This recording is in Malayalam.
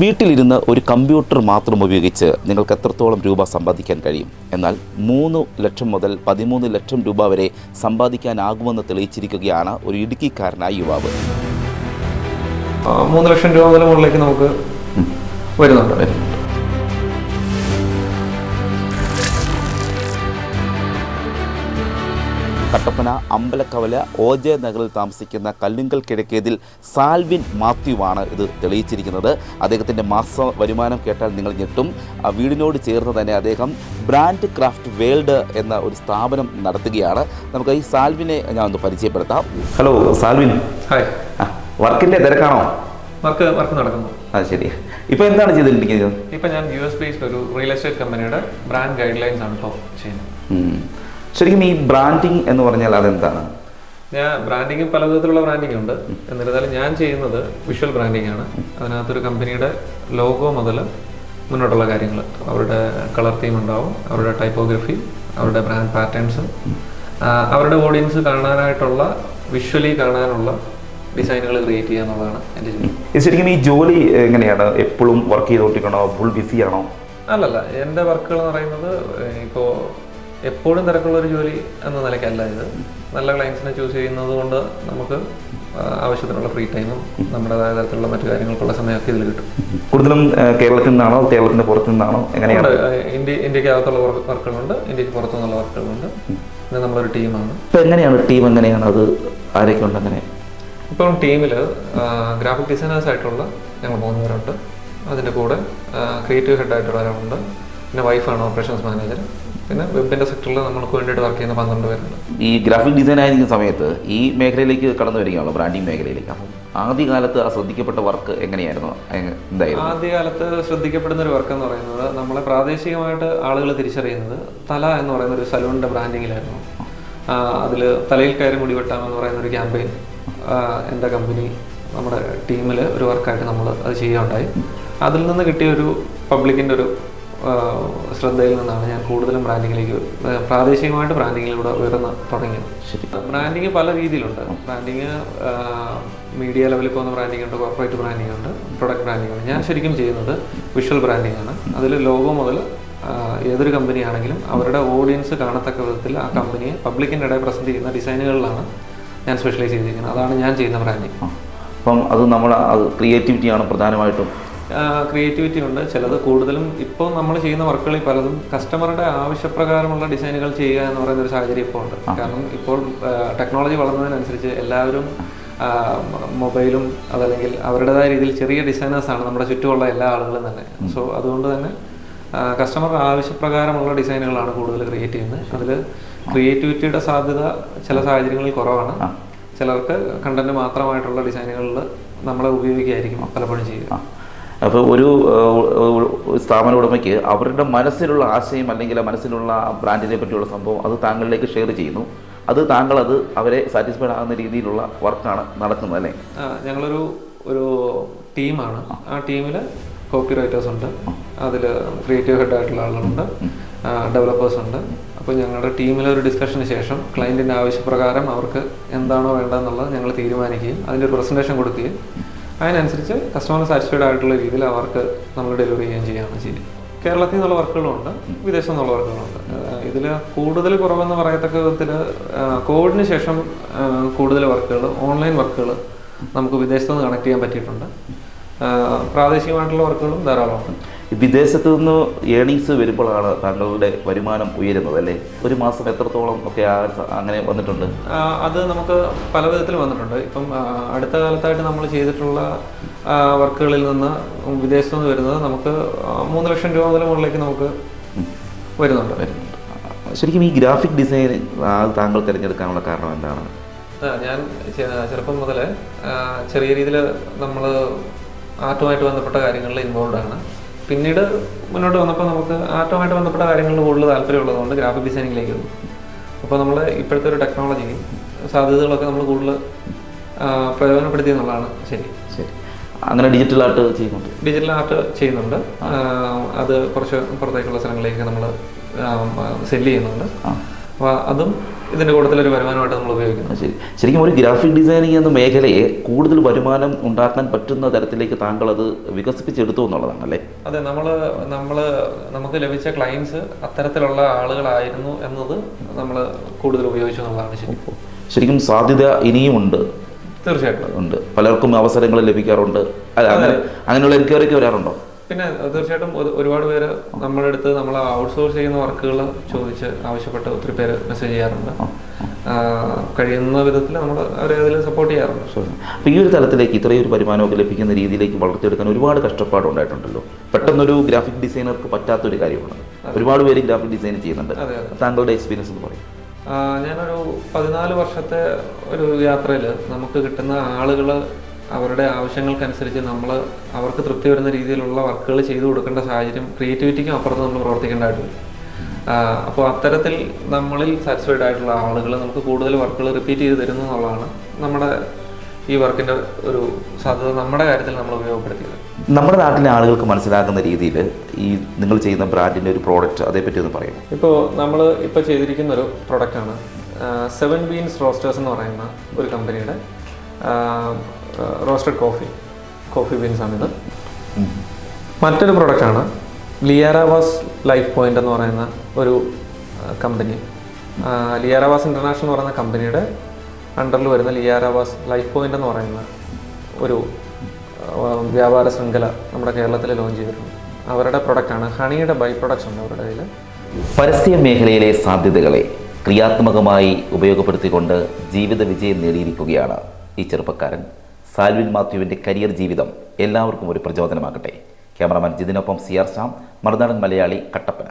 വീട്ടിലിരുന്ന് ഒരു കമ്പ്യൂട്ടർ മാത്രം ഉപയോഗിച്ച് നിങ്ങൾക്ക് എത്രത്തോളം രൂപ സമ്പാദിക്കാൻ കഴിയും? എന്നാൽ മൂന്ന് ലക്ഷം മുതൽ പതിമൂന്ന് ലക്ഷം രൂപ വരെ സമ്പാദിക്കാനാകുമെന്ന് തെളിയിച്ചിരിക്കുകയാണ് ഒരു ഇടുക്കിക്കാരനായ യുവാവ്. മൂന്ന് ലക്ഷം രൂപ മുതൽ മുകളിലേക്ക് നമുക്ക് വരുന്നുണ്ട്. കട്ടപ്പന അമ്പലക്കവല ഒ ജെ നഗറിൽ താമസിക്കുന്ന കല്ലുങ്കൽ കിഴക്കേതിൽ സാൽവിൻ മാത്യുവാണ് ഇത് തെളിയിച്ചിരിക്കുന്നത്. അദ്ദേഹത്തിന്റെ മാസ വരുമാനം കേട്ടാൽ നിങ്ങൾ ഞെട്ടും. ആ വീടിനോട് ചേർന്ന് തന്നെ അദ്ദേഹം ബ്രാൻഡ് ക്രാഫ്റ്റ് വേൾഡ് എന്ന ഒരു സ്ഥാപനം നടത്തുകയാണ്. നമുക്ക് ഈ സാൽവിനെ ഞാൻ ഒന്ന് പരിചയപ്പെടുത്താം. ഹലോ സാൽവിൻ. ഹായ്. വർക്കിന്റെ തിരക്കാണോ? വർക്ക് വർക്ക് നടക്കുന്നു. അത് ശരി. ഇപ്പൊ എന്താണ് ചെയ്തിരിക്കുന്നത് ഇപ്പൊ ഞാൻ യു എസ് ബേസ്ഡ് ഒരു റിയൽ എസ്റ്റേറ്റ് കമ്പനിയുടെ ബ്രാൻഡ് ഗൈഡ് ലൈൻസ് ആണ് ഇപ്പോൾ ചെയ്യുന്നത്. ശരിക്കും ഈ ബ്രാൻഡിങ് എന്ന് പറഞ്ഞാൽ അതെന്താണ്? ഞാൻ ബ്രാൻഡിങ് പല വിധത്തിലുള്ള ബ്രാൻഡിങ് ഉണ്ട്. എന്നിരുന്നാലും ഞാൻ ചെയ്യുന്നത് വിഷ്വൽ ബ്രാൻഡിങ് ആണ്. അതിനകത്തൊരു കമ്പനിയുടെ ലോഗോ മുതൽ മുന്നോട്ടുള്ള കാര്യങ്ങൾ. അവരുടെ കളർ തീം ഉണ്ടാവും അവരുടെ ടൈപ്പോഗ്രഫി അവരുടെ ബ്രാൻഡ് പാറ്റേൺസ് അവരുടെ ഓഡിയൻസ് കാണാനായിട്ടുള്ള വിഷ്വലി കാണാനുള്ള ഡിസൈനുകൾ ക്രിയേറ്റ് ചെയ്യുക എന്നുള്ളതാണ് എന്റെ ജോലി ശരിക്കും ഈ ജോലി എങ്ങനെയാണ്? എപ്പോഴും വർക്ക് ചെയ്തുകൊണ്ടിരിക്കണോ? ഫുൾ ബിസിയാണോ അല്ലല്ല എന്റെ വർക്കുകൾ എന്ന് പറയുന്നത് ഇപ്പോൾ എപ്പോഴും തിരക്കുള്ള ഒരു ജോലി എന്ന നിലയ്ക്കല്ല ഇത്. നല്ല ക്ലയൻസിനെ ചൂസ് ചെയ്യുന്നത് കൊണ്ട് നമുക്ക് ആവശ്യത്തിനുള്ള ഫ്രീ ടൈമും നമ്മുടേതായ തരത്തിലുള്ള മറ്റു കാര്യങ്ങൾക്കുള്ള സമയമൊക്കെ ഇതിൽ കിട്ടും. കൂടുതലും കേരളത്തിൽ നിന്നാണോ കേരളത്തിന്റെ പുറത്തു നിന്നാണോ എങ്ങനെയാണ്? ഇന്ത്യ ഇന്ത്യയ്ക്ക് അകത്തുള്ള വർക്കുകളുണ്ട്. ഇന്ത്യയ്ക്ക് പുറത്തുനിന്നുള്ള വർക്കുകളുണ്ട്. പിന്നെ നമ്മളൊരു ടീമാണ്. ഇപ്പൊ എങ്ങനെയാണ് ടീം എങ്ങനെയാണ്? അത് ആരൊക്കെ ഉണ്ട് അങ്ങനെ? ഇപ്പം ടീമിൽ ഗ്രാഫിക് ഡിസൈനേഴ്സ് ആയിട്ടുള്ള ഞങ്ങൾ മൂന്ന് പേരുണ്ട്. അതിന്റെ കൂടെ ക്രിയേറ്റീവ് ഹെഡ് ആയിട്ടുള്ള ഒരാളുണ്ട്. പിന്നെ വൈഫാണ് ഓപ്പറേഷൻസ് മാനേജർ പിന്നെ വെബിന്റെ സെക്ടറിൽ നമ്മൾക്ക് വേണ്ടിയിട്ട് വർക്ക് ചെയ്യുന്ന പന്ത്രണ്ട് പേരുണ്ട്. ഈ ഗ്രാഫിക് ഡിസൈൻ ആയിരിക്കുന്ന സമയത്ത് ഈ മേഖലയിലേക്ക് കടന്നു വരികയാണല്ലോ ബ്രാൻഡിങ് മേഖലയിലേക്ക്. അപ്പം ആദ്യകാലത്ത് ആ ശ്രദ്ധിക്കപ്പെട്ട വർക്ക് എങ്ങനെയായിരുന്നു? എങ്ങ- എന്തായിരുന്നു? ആദ്യകാലത്ത് ശ്രദ്ധിക്കപ്പെടുന്ന ഒരു വർക്ക് എന്ന് പറയുന്നത് നമ്മളെ പ്രാദേശികമായിട്ട് ആളുകൾ തിരിച്ചറിയുന്നത് തല എന്ന് പറയുന്ന ഒരു സലൂണിന്റെ ബ്രാൻഡിങ്ങിലായിരുന്നു അതിൽ തലയിൽ കയറി മുടി വെട്ടാമെന്ന് പറയുന്ന ഒരു ക്യാമ്പയിൻ എന്റെ കമ്പനി നമ്മുടെ ടീമിൽ ഒരു വർക്കായിട്ട് നമ്മൾ അത് ചെയ്യുകയുണ്ടായി. അതിൽ നിന്ന് കിട്ടിയ ഒരു പബ്ലിക്കിന്റെ ഒരു ശ്രദ്ധയിൽ നിന്നാണ് ഞാൻ കൂടുതലും ബ്രാൻഡിങ്ങിലേക്ക് പ്രാദേശികമായിട്ട് ബ്രാൻഡിങ്ങിലൂടെ ഉയർന്ന് തുടങ്ങിയത്. ശരി. ബ്രാൻഡിങ് പല രീതിയിലുണ്ട്. ബ്രാൻഡിങ് മീഡിയ ലെവലിൽ പോകുന്ന ബ്രാൻഡിങ് ഉണ്ട് കോർപ്പറേറ്റ് ബ്രാൻഡിങ് ഉണ്ട് പ്രൊഡക്റ്റ് ബ്രാൻഡിങ് ഉണ്ട്. ഞാൻ ശരിക്കും ചെയ്യുന്നത് വിഷ്വൽ ബ്രാൻഡിങ് ആണ്. അതിൽ ലോഗോ മുതൽ ഏതൊരു കമ്പനി ആണെങ്കിലും അവരുടെ ഓഡിയൻസ് കാണത്തക്ക വിധത്തിൽ ആ കമ്പനിയെ പബ്ലിക്കിന്റെ ഇടയിൽ പ്രസന്റ് ചെയ്യുന്ന ഡിസൈനുകളിലാണ് ഞാൻ സ്പെഷ്യലൈസ് ചെയ്തിരിക്കുന്നത്. അതാണ് ഞാൻ ചെയ്യുന്ന ബ്രാൻഡിങ്. അപ്പം അത് നമ്മൾ അത് ക്രിയേറ്റിവിറ്റിയാണ് പ്രധാനമായിട്ടും ക്രിയേറ്റിവിറ്റി ഉണ്ട്. ചിലത് കൂടുതലും ഇപ്പോൾ നമ്മൾ ചെയ്യുന്ന വർക്കുകളിൽ പലതും കസ്റ്റമറുടെ ആവശ്യപ്രകാരമുള്ള ഡിസൈനുകൾ ചെയ്യുക എന്ന് പറയുന്ന ഒരു സാഹചര്യം ഇപ്പോൾ ഉണ്ട്. കാരണം ഇപ്പോൾ ടെക്നോളജി വളർന്നതിനനുസരിച്ച് എല്ലാവരും മൊബൈലും അതല്ലെങ്കിൽ അവരുടേതായ രീതിയിൽ ചെറിയ ഡിസൈനേഴ്സാണ് നമ്മുടെ ചുറ്റുമുള്ള എല്ലാ ആളുകളും തന്നെ. സോ അതുകൊണ്ട് തന്നെ കസ്റ്റമറുടെ ആവശ്യപ്രകാരമുള്ള ഡിസൈനുകളാണ് കൂടുതൽ ക്രിയേറ്റ് ചെയ്യുന്നത്. അതിൽ ക്രിയേറ്റിവിറ്റിയുടെ സാധ്യത ചില സാഹചര്യങ്ങളിൽ കുറവാണ്. ചിലർക്ക് കണ്ടന്റ് മാത്രമായിട്ടുള്ള ഡിസൈനുകളിൽ നമ്മളെ ഉപയോഗിക്കുകയായിരിക്കും പലപ്പോഴും ചെയ്യുക. അപ്പോൾ ഒരു സ്ഥാപന ഉടമയ്ക്ക് അവരുടെ മനസ്സിലുള്ള ആശയം അല്ലെങ്കിൽ മനസ്സിലുള്ള ആ ബ്രാൻഡിനെ പറ്റിയുള്ള സംഭവം അത് താങ്കളിലേക്ക് ഷെയർ ചെയ്യുന്നു. അത് താങ്കൾ അത് അവരെ സാറ്റിസ്ഫൈഡ് ആകുന്ന രീതിയിലുള്ള വർക്കാണ് നടക്കുന്നത് അല്ലേ? ഞങ്ങളൊരു ഒരു ടീമാണ്. ആ. ടീമിൽ കോപ്പി റൈറ്റേഴ്സ് ഉണ്ട്. അതിൽ ക്രിയേറ്റീവ് ഹെഡ് ആയിട്ടുള്ള ആളുകളുണ്ട്. ഡെവലപ്പേഴ്സ് ഉണ്ട്. അപ്പോൾ ഞങ്ങളുടെ ടീമിലെ ഒരു ഡിസ്കഷന് ശേഷം ക്ലയന്റിന്റെ ആവശ്യപ്രകാരം അവർക്ക് എന്താണോ വേണ്ടതെന്നുള്ളത് ഞങ്ങൾ തീരുമാനിക്കുകയും അതിന്റെ ഒരു പ്രസന്റേഷൻ കൊടുക്കുകയും അതിനനുസരിച്ച് കസ്റ്റമർ സാറ്റിസ്ഫൈഡ് ആയിട്ടുള്ള രീതിയിൽ അവർക്ക് നമ്മൾ ഡെലിവറി ചെയ്യുകയും ചെയ്യുകയാണ് ചെയ്യുന്നത്. കേരളത്തിൽ നിന്നുള്ള വർക്കുകളുണ്ട് വിദേശത്തു നിന്നുള്ള വർക്കുകളുണ്ട്. ഇതിൽ കൂടുതൽ കുറവെന്ന് പറയത്തക്ക വിധത്തിൽ കോവിഡിന് ശേഷം കൂടുതൽ വർക്കുകൾ ഓൺലൈൻ വർക്കുകൾ നമുക്ക് വിദേശത്ത് നിന്ന് കണക്ട് ചെയ്യാൻ പറ്റിയിട്ടുണ്ട്. പ്രാദേശികമായിട്ടുള്ള വർക്കുകളും ധാരാളമുണ്ട്. വിദേശത്ത് നിന്ന് ഏണിങ്സ് വരുമ്പോഴാണ് താങ്കളുടെ വരുമാനം ഉയരുന്നത് അല്ലേ? ഒരു മാസം എത്രത്തോളം ഒക്കെ അങ്ങനെ വന്നിട്ടുണ്ട്? അത് നമുക്ക് പല വിധത്തിൽ വന്നിട്ടുണ്ട്. ഇപ്പം അടുത്ത കാലത്തായിട്ട് നമ്മൾ ചെയ്തിട്ടുള്ള വർക്കുകളിൽ നിന്ന് വിദേശത്ത് നിന്ന് വരുന്നത് നമുക്ക് മൂന്ന് ലക്ഷം രൂപ മുതൽ മുകളിലേക്ക് നമുക്ക് വരുന്നുണ്ട്. ശരിക്കും ഈ ഗ്രാഫിക് ഡിസൈൻ താങ്കൾ തിരഞ്ഞെടുക്കാനുള്ള കാരണം എന്താണ്? ഞാൻ ചെറുപ്പം മുതൽ ചെറിയ രീതിയിൽ നമ്മൾ ആർട്ടുമായിട്ട് ബന്ധപ്പെട്ട കാര്യങ്ങളിൽ ഇൻവോൾവ് ആണ്. പിന്നീട് മുന്നോട്ട് വന്നപ്പോൾ നമുക്ക് ആർട്ടുമായിട്ട് ബന്ധപ്പെട്ട കാര്യങ്ങളിൽ കൂടുതൽ താല്പര്യമുള്ളതുകൊണ്ട് ഗ്രാഫിക് ഡിസൈനിങ്ങിലേക്ക് വന്നു. അപ്പോൾ നമ്മൾ ഇപ്പോഴത്തെ ഒരു ടെക്നോളജി സാധ്യതകളൊക്കെ നമ്മൾ കൂടുതൽ പ്രയോജനപ്പെടുത്തി എന്നുള്ളതാണ് ശരി. ശരി. അങ്ങനെ ഡിജിറ്റൽ ആർട്ട് ചെയ്യുന്നുണ്ട്. ഡിജിറ്റൽ ആർട്ട് ചെയ്യുന്നുണ്ട്. അത് കുറച്ച് പുറത്തേക്കുള്ള സ്ഥലങ്ങളിലേക്ക് നമ്മൾ സെൽ ചെയ്യുന്നുണ്ട്. അപ്പോൾ അതും കൂടുതൽ ഒരു വരുമാനമായിട്ട് നമ്മൾ ഉപയോഗിക്കുന്നത് ശരി. ശരിക്കും ഒരു ഗ്രാഫിക് ഡിസൈനിങ് എന്ന മേഖലയെ കൂടുതൽ വരുമാനം ഉണ്ടാക്കാൻ പറ്റുന്ന തരത്തിലേക്ക് താങ്കൾ അത് വികസിപ്പിച്ചെടുത്തു എന്നുള്ളതാണ് അല്ലേ? അതെ നമ്മൾ നമ്മൾ നമുക്ക് ലഭിച്ച ക്ലയൻസ് അത്തരത്തിലുള്ള ആളുകളായിരുന്നു എന്നത് നമ്മൾ കൂടുതൽ ഉപയോഗിച്ചു എന്നുള്ളതാണ് ശരി. ശരിക്കും സാധ്യത ഇനിയുമുണ്ട് തീർച്ചയായിട്ടും. ഉണ്ട്. പലർക്കും അവസരങ്ങൾ ലഭിക്കാറുണ്ട്. അങ്ങനെയുള്ള എൻക്വയറിക്ക് വരാറുണ്ടോ? പിന്നെ തീർച്ചയായിട്ടും ഒരു- ഒരുപാട് പേര് നമ്മുടെ അടുത്ത് നമ്മൾ ഔട്ട്സോഴ്സ് ചെയ്യുന്ന വർക്കുകൾ ചോദിച്ച് ആവശ്യപ്പെട്ട് ഒത്തിരി പേര് മെസ്സേജ് ചെയ്യാറുണ്ട്. കഴിയുന്ന വിധത്തിൽ നമ്മൾ അവരെ അതിൽ സപ്പോർട്ട് ചെയ്യാറുണ്ട്. അപ്പോൾ ഈ ഒരു തലത്തിലേക്ക് ഇത്രയും ഒരു വരുമാനമൊക്കെ ലഭിക്കുന്ന രീതിയിലേക്ക് വളർത്തിയെടുക്കാൻ ഒരുപാട് കഷ്ടപ്പാടുണ്ടായിട്ടുണ്ടല്ലോ പെട്ടെന്നൊരു ഗ്രാഫിക് ഡിസൈനർക്ക് പറ്റാത്തൊരു കാര്യമാണ്. ഒരുപാട് പേര് ഗ്രാഫിക് ഡിസൈൻ ചെയ്യുന്നുണ്ട്. താങ്കളുടെ എക്സ്പീരിയൻസ് എന്ന് പറയും. ഞാനൊരു പതിനാല് വർഷത്തെ ഒരു യാത്രയിൽ നമുക്ക് കിട്ടുന്ന ആളുകൾ അവരുടെ ആവശ്യങ്ങൾക്കനുസരിച്ച് നമ്മൾ അവർക്ക് തൃപ്തി വരുന്ന രീതിയിലുള്ള വർക്കുകൾ ചെയ്തു കൊടുക്കേണ്ട സാഹചര്യം ക്രിയേറ്റിവിറ്റിക്കും അപ്പുറത്ത് നമ്മൾ പ്രവർത്തിക്കേണ്ടതായിട്ടുണ്ട്. അപ്പോൾ അത്തരത്തിൽ നമ്മളിൽ സാറ്റിസ്ഫൈഡ് ആയിട്ടുള്ള ആളുകൾ നമുക്ക് കൂടുതൽ വർക്കുകൾ റിപ്പീറ്റ് ചെയ്ത് തരുന്നു എന്നുള്ളതാണ് നമ്മുടെ ഈ വർക്കിന്റെ ഒരു സാധ്യത നമ്മുടെ കാര്യത്തിൽ നമ്മൾ ഉപയോഗപ്പെടുത്തിയത്. നമ്മുടെ നാട്ടിലെ ആളുകൾക്ക് മനസ്സിലാക്കുന്ന രീതിയിൽ ഈ നിങ്ങൾ ചെയ്യുന്ന ബ്രാൻഡിന്റെ ഒരു പ്രോഡക്റ്റ് അതേപ്പറ്റി ഒന്ന് പറയാം ഇപ്പോൾ നമ്മൾ ഇപ്പോൾ ചെയ്തിരിക്കുന്ന ഒരു പ്രൊഡക്റ്റാണ് സെവൻ ബീൻസ് റോസ്റ്റേഴ്സ് എന്ന് പറയുന്ന ഒരു കമ്പനിയുടെ റോസ്റ്റഡ് കോഫി. കോഫി ബീൻസ് ആണിത്. മറ്റൊരു പ്രൊഡക്റ്റാണ്. ലിയാരാവാസ് ലൈഫ് പോയിന്റ് എന്ന് പറയുന്ന ഒരു കമ്പനി. ലിയാരാവാസ് ഇന്റർനാഷണൽ എന്ന് പറയുന്ന കമ്പനിയുടെ അണ്ടറിൽ വരുന്ന ലിയാരാവാസ് ലൈഫ് പോയിന്റ് എന്ന് പറയുന്ന ഒരു വ്യാപാര ശൃംഖല നമ്മുടെ കേരളത്തിൽ ലോഞ്ച് ചെയ്തിട്ടുണ്ട്. അവരുടെ പ്രൊഡക്റ്റാണ്. ഹണിയുടെ ബൈ പ്രൊഡക്ട്സ് ഉണ്ട് അവരുടെ കയ്യിൽ പരസ്യ മേഖലയിലെ സാധ്യതകളെ ക്രിയാത്മകമായി ഉപയോഗപ്പെടുത്തിക്കൊണ്ട് ജീവിത വിജയം നേടിയിരിക്കുകയാണ് ഈ ചെറുപ്പക്കാരൻ. സാൽവിൻ മാത്യുവിന്റെ കരിയർ ജീവിതം എല്ലാവർക്കും ഒരു പ്രചോദനമാകട്ടെ. ക്യാമറാമാൻ ജിതിനൊപ്പം സി ആർ ശ്യാം മറുനാടൻ മലയാളി കട്ടപ്പന.